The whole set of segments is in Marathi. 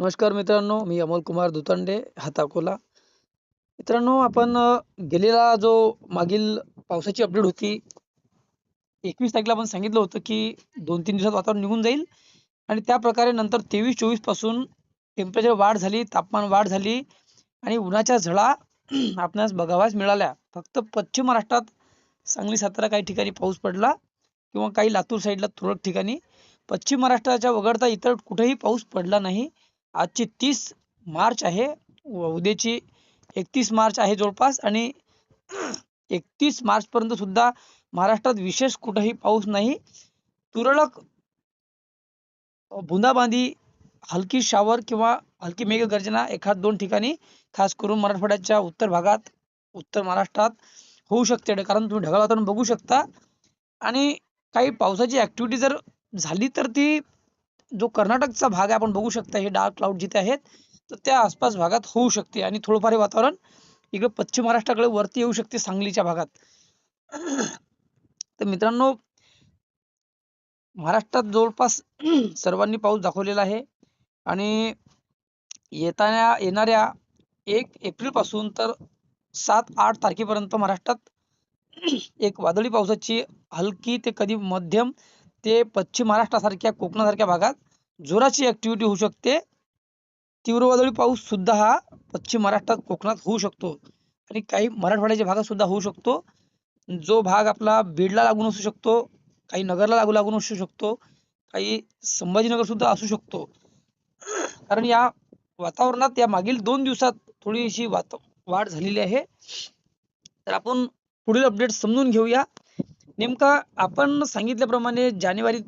नमस्कार मित्रांनो मी अमोल कुमार दुतंडे हाताकोला. मित्रांनो आपण गेलेला जो मागील पावसाची अपडेट होती एकवीस तारखेला आपण सांगितलं होतं की दोन तीन दिवसात वातावरण निघून जाईल आणि त्या प्रकारे नंतर तेवीस चोवीसपासून टेम्परेचर वाढ झाली तापमान वाढ झाली आणि उन्हाच्या झळा आपणास बघावयास मिळाल्या. फक्त पश्चिम महाराष्ट्रात सांगली सातारा काही ठिकाणी पाऊस पडला किंवा काही लातूर साईडला तुरळक ठिकाणी. पश्चिम महाराष्ट्राच्या वगळता इतर कुठेही पाऊस पडला नाही. आजची तीस मार्च आहे. उद्याची एकतीस मार्च आहे जवळपास. आणि एकतीस मार्च पर्यंत सुद्धा महाराष्ट्रात विशेष कुठेही पाऊस नाही. तुरळक बुंदाबांदी हलकी शावर किंवा हलकी मेघगर्जना एखाद दोन ठिकाणी खास करून मराठवाड्याच्या उत्तर भागात उत्तर महाराष्ट्रात होऊ शकते. कारण तुम्ही ढगाळ वातावरण बघू शकता. आणि काही पावसाची ऍक्टिव्हिटी जर झाली तर ती जो कर्नाटकचा भाग आहे आपण बघू शकता हे डार्क क्लाउड जिथे आहेत तर त्या आसपास भागात होऊ शकते. आणि थोडंफार हे वातावरण इकडे पश्चिम महाराष्ट्राकडे वरती येऊ शकते सांगलीच्या भागात. तर मित्रांनो महाराष्ट्रात जवळपास सर्वांनी पाऊस दाखवलेला आहे. आणि येताना येणाऱ्या एक एप्रिलपासून तर सात आठ तारखेपर्यंत महाराष्ट्रात एक वादळी पावसाची हलकी ते कधी मध्यम ते पश्चिम महाराष्ट्रासारख्या कोकणासारख्या भागात जोराची ऍक्टिव्हिटी होऊ शकते. तीव्र वादळी पाऊस सुद्धा हा पश्चिम महाराष्ट्रात कोकणात होऊ शकतो. आणि काही मराठवाड्याच्या भागात सुद्धा होऊ शकतो. जो भाग आपला बीडला लागून असू शकतो काही नगरला लागू लागून असू शकतो काही संभाजीनगर सुद्धा असू शकतो. कारण या वातावरणात या मागील दोन दिवसात थोडीशी वात वाढ झालेली आहे. तर आपण पुढील अपडेट समजून घेऊया. नेमका आपण सांगितल्याप्रमाणे जानेवारी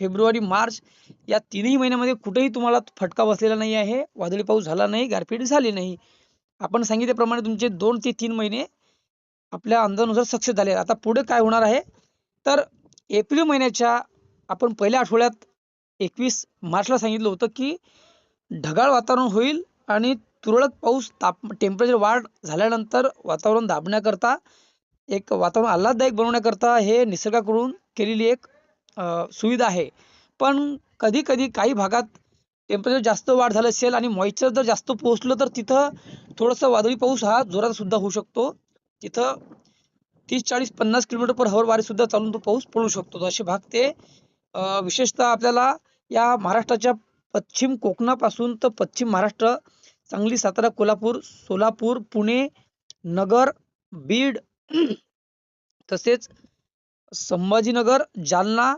फेब्रुवारी मार्च या तीनही महिन्यामध्ये कुठेही तुम्हाला फटका बसलेला नाही आहे वादळी पाऊस झाला नाही गारपीट झाली नाही. आपण सांगितल्याप्रमाणे तुमचे दोन ते तीन महिने आपल्या अंदाजानुसार सक्सेस झाले आता पुढे काय होणार आहे? तर एप्रिल महिन्याच्या आपण पहिल्या आठवड्यात एकवीस मार्चला सांगितलं होतं की ढगाळ वातावरण होईल आणि तुरळक पाऊस ताप टेम्परेचर वाढ झाल्यानंतर वातावरण दाबण्याकरता एक वातावरण आल्हाददायक बनवण्याकरता हे निसर्गाकडून केलेली एक सुविधा आहे. पण कधी कधी काही भागात टेम्परेचर जास्त वाढ झालं असेल आणि मॉइश्चर जर जास्त पोहोचलं तर तिथं थोडंसं वादळी पाऊस हा जोरात सुद्धा होऊ शकतो. तिथं तीस चाळीस पन्नास किलोमीटर पर हवर वारे सुद्धा चालून तो पाऊस पडू शकतो. असे भाग ते विशेषतः आपल्याला या महाराष्ट्राच्या पश्चिम कोकणापासून तर पश्चिम महाराष्ट्र सांगली सातारा कोल्हापूर सोलापूर पुणे नगर बीड तसेच संभाजीनगर जालना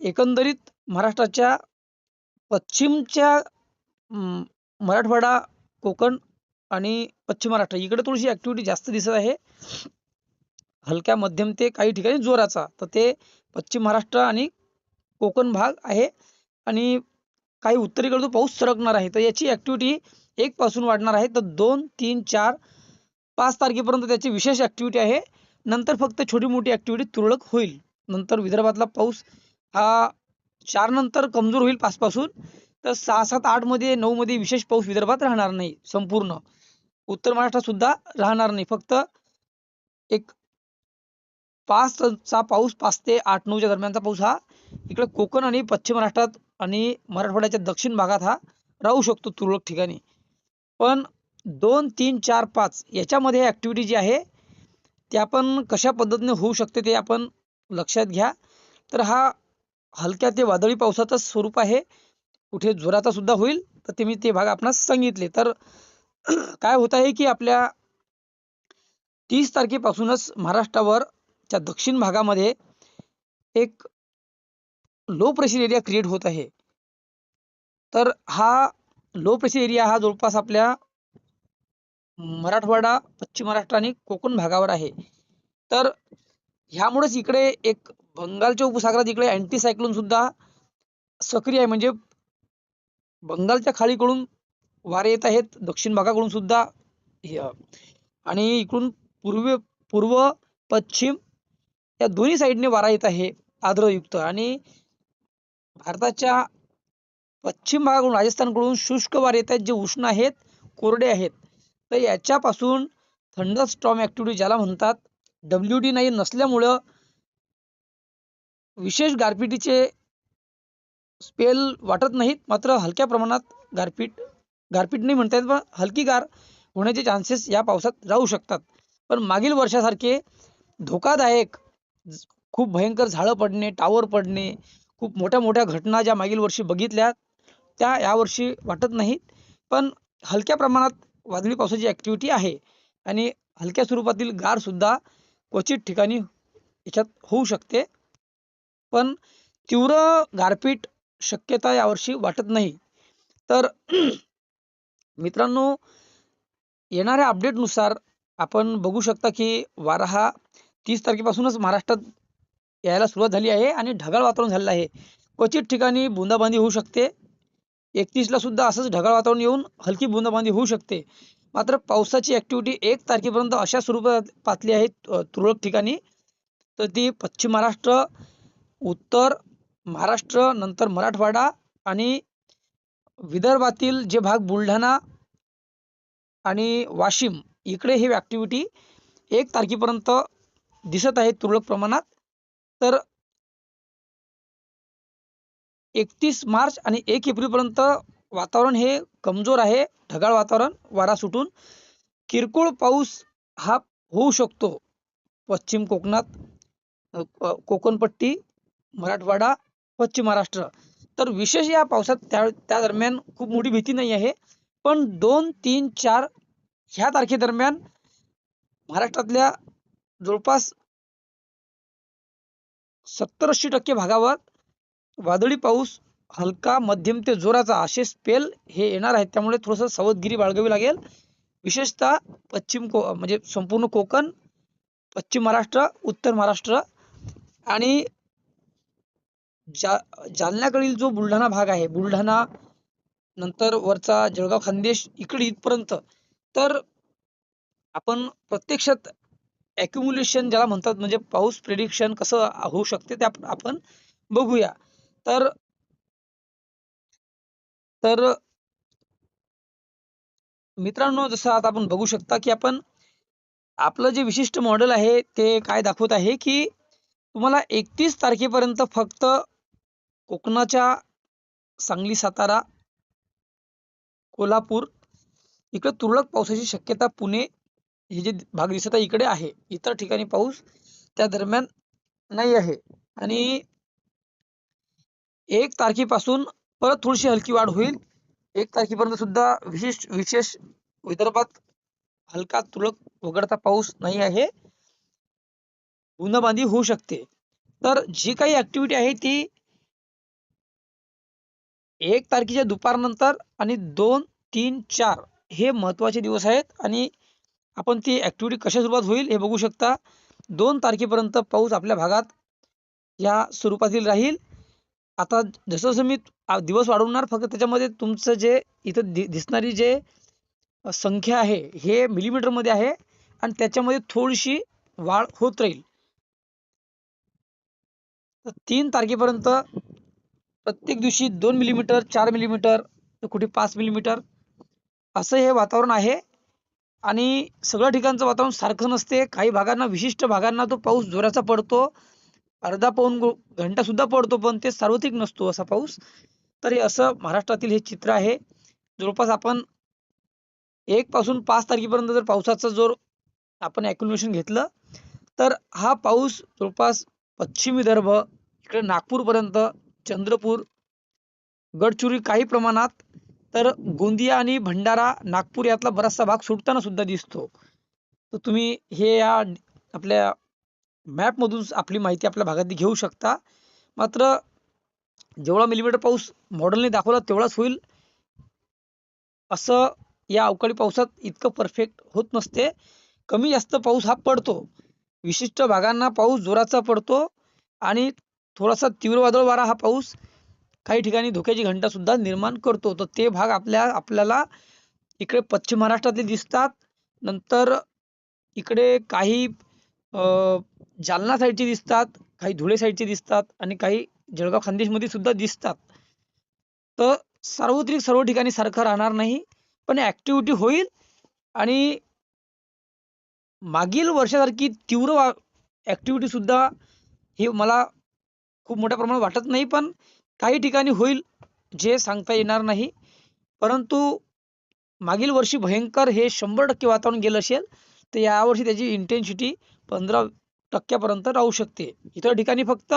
एकंदरीत महाराष्ट्राच्या पश्चिमच्या मराठवाडा कोकण आणि पश्चिम महाराष्ट्र. इकडे थोडीशी ऍक्टिव्हिटी जास्त दिसत आहे. हलक्या मध्यम ते काही ठिकाणी जोराचा. तर ते पश्चिम महाराष्ट्र आणि कोकण भाग आहे. आणि काही उत्तरेकडे तो पाऊस सरकणार आहे. तर याची ऍक्टिव्हिटी एक पासून वाढणार आहे. तर दोन तीन चार पाच तारखेपर्यंत त्याची विशेष ऍक्टिव्हिटी आहे. नंतर फक्त छोटी मोठी ऍक्टिव्हिटी तुरळक होईल. नंतर विदर्भातला पाऊस हा चार नंतर कमजोर होईल पाच पासून तर सहा सात आठमध्ये नऊ मध्ये विशेष पाऊस विदर्भात राहणार नाही संपूर्ण. उत्तर महाराष्ट्रात सुद्धा राहणार नाही. फक्त एक पाच चा पाऊस पाच ते आठ नऊच्या दरम्यानचा पाऊस हा इकडे कोकण आणि पश्चिम महाराष्ट्रात आणि मराठवाड्याच्या दक्षिण भागात हा राहू शकतो तुरळक ठिकाणी. पण दोन तीन चार पाच याच्यामध्ये ऍक्टिव्हिटी जी आहे ती आपण कशा पद्धतीने होऊ शकते ते आपण लक्षात घ्या. तर हा हलक्या ते वादळी पावसाचं स्वरूप आहे. कुठे जोराचा सुद्धा होईल तर ते मी ते भाग आपणास सांगितले. तर काय होत आहे की आपल्या तीस तारखेपासूनच महाराष्ट्रावर च्या दक्षिण भागामध्ये एक लो प्रेशर एरिया क्रिएट होत आहे. तर हा लो प्रेशर एरिया हा जवळपास आपल्या मराठवाडा पश्चिम महाराष्ट्र आणि कोकण भागावर आहे. तर ह्यामुळेच इकडे एक बंगालच्या उपसागरात इकडे अँटीसायक्लोन सुद्धा सक्रिय आहे. म्हणजे बंगालच्या खाडीकडून वारे येत आहेत दक्षिण भागाकडून सुद्धा आणि इकडून पूर्व पूर्व पश्चिम या दोन्ही साईडने वारा येत आहे आर्द्रयुक्त. आणि भारताच्या पश्चिम भागाकडून राजस्थानकडून शुष्क वारे येत आहेत जे उष्ण आहेत कोरडे आहेत. तर याच्यापासून थंड स्टॉर्म ऍक्टिव्हिटी ज्याला म्हणतात डब्ल्यू डी नाही नसल्यामुळं विशेष गारपिटीचे स्पेल वाटत नाहीत मात्र हलक्या प्रमाणात गारपीट गारपीट नाही म्हणता येत पण हलकी गार होण्याचे चान्सेस या पावसात राहू शकतात. पण मागील वर्षासारखे धोकादायक खूप भयंकर झाडं पडणे टावर पडणे खूप मोठ्या मोठ्या घटना ज्या मागील वर्षी बघितल्या त्या यावर्षी वाटत नाहीत. पण हलक्या प्रमाणात वादळी पावसाची ॲक्टिव्हिटी आहे. आणि हलक्या स्वरूपातील गार सुद्धा क्वचित ठिकाणी याच्यात होऊ शकते. पण तीव्र गारपीट शक्यता यावर्षी वाटत नाही. तर मित्रांनो येणाऱ्या अपडेटनुसार आपण बघू शकता की वारा हा तीस तारखेपासूनच महाराष्ट्रात यायला सुरुवात झाली आहे आणि ढगाळ वातावरण झालेलं आहे. क्वचित ठिकाणी बुंदाबांदी होऊ शकते. एकतीसला सुद्धा असंच ढगाळ वातावरण येऊन हलकी बुंदाबांदी होऊ शकते. मात्र पावसाची ऍक्टिव्हिटी एक तारखेपर्यंत अशा स्वरूपात पातली आहे तुरळक ठिकाणी. तर ती पश्चिम महाराष्ट्र उत्तर महाराष्ट्र नंतर मराठवाडा आणि विदर्भातील जे भाग बुलढाणा आणि वाशिम इकडे ही ऍक्टिव्हिटी एक तारखेपर्यंत दिसत आहे तुरळक प्रमाणात. तर एकतीस मार्च आणि एक एप्रिल पर्यंत वातावरण हे कमजोर आहे. ढगाळ वातावरण वारा सुटून किरकोळ पाऊस हा होऊ शकतो. पश्चिम कोकणात कोकणपट्टी मराठवाडा पश्चिम महाराष्ट्र. तर विशेष या पावसात त्या त्या दरम्यान खूप मोठी भीती नाही आहे. पण दोन तीन चार ह्या तारखेदरम्यान महाराष्ट्रातल्या जवळपास सत्तर ऐंशी टक्के भागावर वादळी पाऊस हलका मध्यम ते जोराचा असे स्पेल हे येणार आहेत. त्यामुळे थोडंसं सावधगिरी बाळगावी लागेल. विशेषतः पश्चिम को म्हणजे संपूर्ण कोकण पश्चिम महाराष्ट्र उत्तर महाराष्ट्र आणि जा जालन्याकडील जो बुलढाणा भाग आहे बुलढाणा नंतर वरचा जळगाव खानदेश इकडे इथपर्यंत तर आपण प्रत्यक्षात ॲक्युम्युलेशन ज्याला म्हणतात म्हणजे पाऊस प्रिडिक्शन कसं होऊ शकते ते आपण बघूया. तर तर मित्रांनो जसं आता आपण बघू शकता की आपण आपलं जे विशिष्ट मॉडेल आहे ते काय दाखवत आहे की तुम्हाला एकतीस तारखेपर्यंत फक्त कोकणाच्या सांगली सातारा कोल्हापूर इकडे तुरळक पावसाची शक्यता पुणे हे जे भाग दिसत आहे इकडे आहे. इतर ठिकाणी पाऊस त्या दरम्यान नाही आहे. आणि एक तारखेपासून परत थोडीशी हलकी वाढ होईल. एक तारखेपर्यंत सुद्धा विशेष विशेष विदर्भात हलका तुरळक वगळता पाऊस नाही आहे. बुंदाबांदी होऊ शकते. तर जी काही ऍक्टिव्हिटी आहे ती एक तारखेच्या दुपारनंतर आणि दोन तीन चार हे महत्त्वाचे दिवस आहेत आणि आपण ती ऍक्टिव्हिटी कशा सुरुवात होईल हे बघू शकता. दोन तारखेपर्यंत पाऊस आपल्या भागात या स्वरूपातील राहील. आता जसं जसं मी दिवस वाढवणार फक्त त्याच्यामध्ये तुमचं जे इथं दि दिसणारी जे संख्या आहे हे मिलीमीटरमध्ये आहे आणि त्याच्यामध्ये थोडीशी वाढ होत राहील. तर तीन तारखेपर्यंत प्रत्येक दिवशी दोन मिलीमीटर चार मिलीमीटर कुठे पाच मिलीमीटर असं हे वातावरण आहे. आणि सगळ्या ठिकाणचं वातावरण सारखं नसते. काही भागांना विशिष्ट भागांना तो पाऊस जोराचा पडतो. अर्धा पाऊण घंटा सुद्धा पडतो पण ते सार्वत्रिक नसतो असा पाऊस. तर हे असं महाराष्ट्रातील हे चित्र आहे. जवळपास आपण एक पासून पाच तारखेपर्यंत जर पावसाचा जोर आपण accumulation घेतलं तर हा पाऊस जवळपास पश्चिम विदर्भ इकडे नागपूरपर्यंत चंद्रपूर गडचिरोली काही प्रमाणात तर गोंदिया आणि भंडारा नागपूर यातला बराचसा भाग सुटताना सुद्धा दिसतो. तर तुम्ही हे या आपल्या मॅपमधून आपली माहिती आपल्या भागातली घेऊ शकता. मात्र जेवढा मिलीमीटर पाऊस मॉडेलने दाखवला तेवढाच होईल. असं या अवकाळी पावसात इतकं परफेक्ट होत नसते. कमी जास्त पाऊस हा पडतो. विशिष्ट भागांना पाऊस जोराचा पडतो आणि थोडासा तीव्र वादळ वारा हा पाऊस काही ठिकाणी धोक्याची घंटासुद्धा निर्माण करतो. तर ते भाग आपल्या आपल्याला इकडे पश्चिम महाराष्ट्रातले दिसतात. नंतर इकडे काही जालना साईडचे दिसतात काही धुळे साईडचे दिसतात आणि काही जळगाव खानदेशमध्ये सुद्धा दिसतात. तर सार्वत्रिक सर्व ठिकाणी सारखं राहणार नाही पण ऍक्टिव्हिटी होईल आणि मागील वर्षासारखी तीव्र ऍक्टिव्हिटी सुद्धा हे मला खूप मोठ्या प्रमाणात वाटत नाही पण काही ठिकाणी होईल जे सांगता येणार नाही. परंतु मागील वर्षी भयंकर हे शंभर टक्के वातावरण गेलं असेल तर यावर्षी त्याची इंटेन्सिटी पंधरा टक्क्यापर्यंत राहू शकते. इतर ठिकाणी फक्त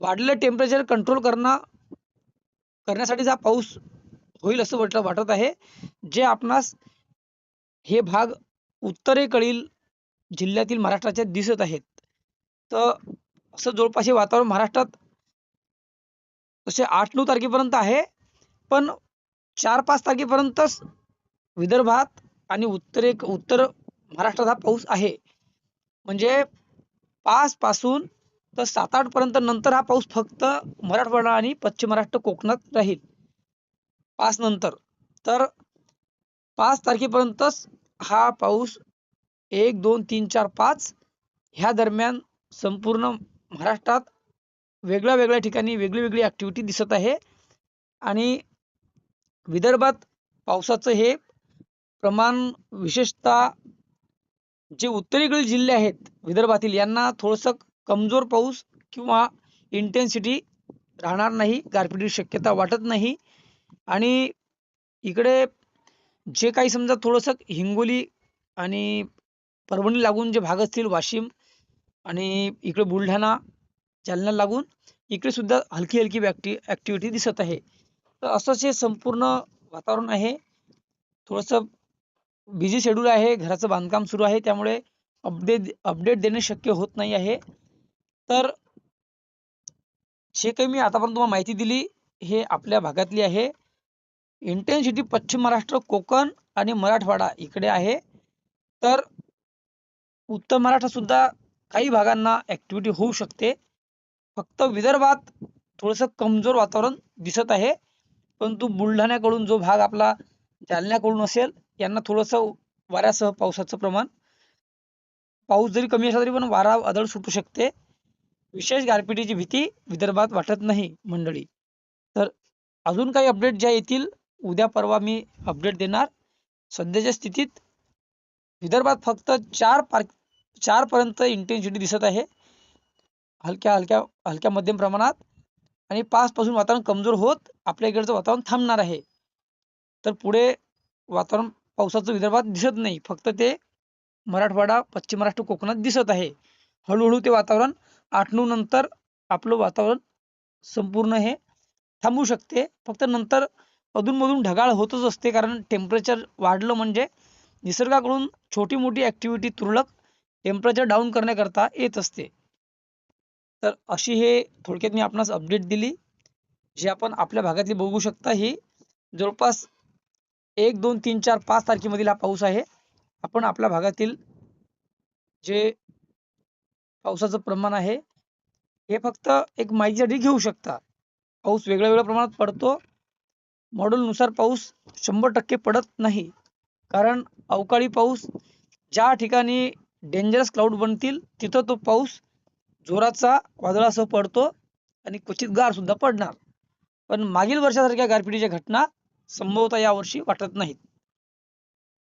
वाढलेलं टेम्परेचर कंट्रोल करणं करण्यासाठी हा पाऊस होईल असं वाटलं वाटत आहे. जे आपणास हे भाग उत्तरेकडील जिल्ह्यातील महाराष्ट्राच्या दिसत आहेत. तर असं जवळपास हे वातावरण महाराष्ट्रात तसे आठ नऊ तारखेपर्यंत आहे. पण चार पाच तारखेपर्यंतच विदर्भात आणि उत्तरे उत्तर महाराष्ट्रात हा पाऊस आहे. म्हणजे पाच पासून तर सात आठ पर्यंत नंतर हा पाऊस फक्त मराठवाडा आणि पश्चिम महाराष्ट्र कोकणात राहील. पाच नंतर. तर पाच तारखेपर्यंतच हा पाऊस एक दोन तीन चार पाच ह्या दरम्यान संपूर्ण महाराष्ट्रात वेगळ्या वेगळ्या ठिकाणी वेगळी वेगळी ॲक्टिव्हिटी दिसत आहे. आणि विदर्भात पावसाचं हे प्रमाण विशेषतः जे उत्तरेकडील जिल्हे आहेत विदर्भातील यांना थोडंसं कमजोर पाऊस किंवा इंटेन्सिटी राहणार नाही गारपिटीची शक्यता वाटत नाही. आणि इकडे जे काही समजा थोडंसं हिंगोली आणि परभणी लागून जे भाग असतील वाशिम आणि इकडे बुलढाणा जालना लागून इकडे सुद्धा हलकी हलकी ऍक्टि ॲक्टिव्हिटी दिसत आहे. तर असंच हे संपूर्ण वातावरण आहे थोडंसं बिझी शेड्यूल आहे घराचं बांधकाम सुरू आहे त्यामुळे अपडेट अपडेट देणे शक्य होत नाही आहे. तर जे काही मी आतापर्यंत तुम्हाला माहिती दिली हे आपल्या भागातली आहे. इंटेन्सिटी पश्चिम महाराष्ट्र कोकण आणि मराठवाडा इकडे आहे. तर उत्तर महाराष्ट्रात सुद्धा काही भागांना ऍक्टिव्हिटी होऊ शकते. फक्त विदर्भात थोडंसं कमजोर वातावरण दिसत आहे. परंतु बुलढाण्याकडून जो भाग आपला जालन्याकडून असेल यांना थोडंसं वाऱ्यासह पावसाचं प्रमाण. पाऊस जरी कमी असला तरी पण वारा वादळ सुटू शकते. विशेष गारपिटीची भीती विदर्भात वाटत नाही मंडळी. तर अजून काही अपडेट ज्या येतील उद्या परवा मी अपडेट देणार. सध्याच्या स्थितीत विदर्भात फक्त चार पार चार पर्यंत इंटेन्सिटी दिसत आहे. हलक्या हलक्या हलक्या मध्यम प्रमाणात. आणि पाच पासून वातावरण कमजोर होत आपल्या इकडचं वातावरण थांबणार आहे. तर पुढे वातावरण पावसाचं विदर्भात दिसत नाही. फक्त ते मराठवाडा पश्चिम महाराष्ट्र कोकणात दिसत आहे. हळूहळू ते वातावरण आठ नऊ नंतर आपलं वातावरण संपूर्ण हे थांबू शकते. फक्त नंतर अधूनमधून ढगाळ होतच असते कारण टेम्परेचर वाढलं म्हणजे निसर्गाकडून छोटी मोठी ऍक्टिव्हिटी तुरळक टेम्परेचर डाऊन करण्याकरता येत असते. तर अशी हे थोडक्यात मी आपणास अपडेट दिली. जी आपण आपल्या भागातली बघू शकता ही जवळपास एक दोन तीन चार पाच तारखेमधील हा पाऊस आहे. आपण आपल्या भागातील जे पावसाचं प्रमाण आहे हे फक्त एक माहितीसाठी घेऊ शकता. पाऊस वेगळ्या वेगळ्या प्रमाणात पडतो. मॉडेलनुसार पाऊस शंभर टक्के पडत नाही. कारण अवकाळी पाऊस ज्या ठिकाणी डेंजरस क्लाउड बनतील तिथं तो पाऊस जोराचा वादळासह पडतो आणि क्वचित गार सुद्धा पडणार. पण मागील वर्षासारख्या गारपिटीच्या घटना संभवतः यावर्षी वाटत नाहीत.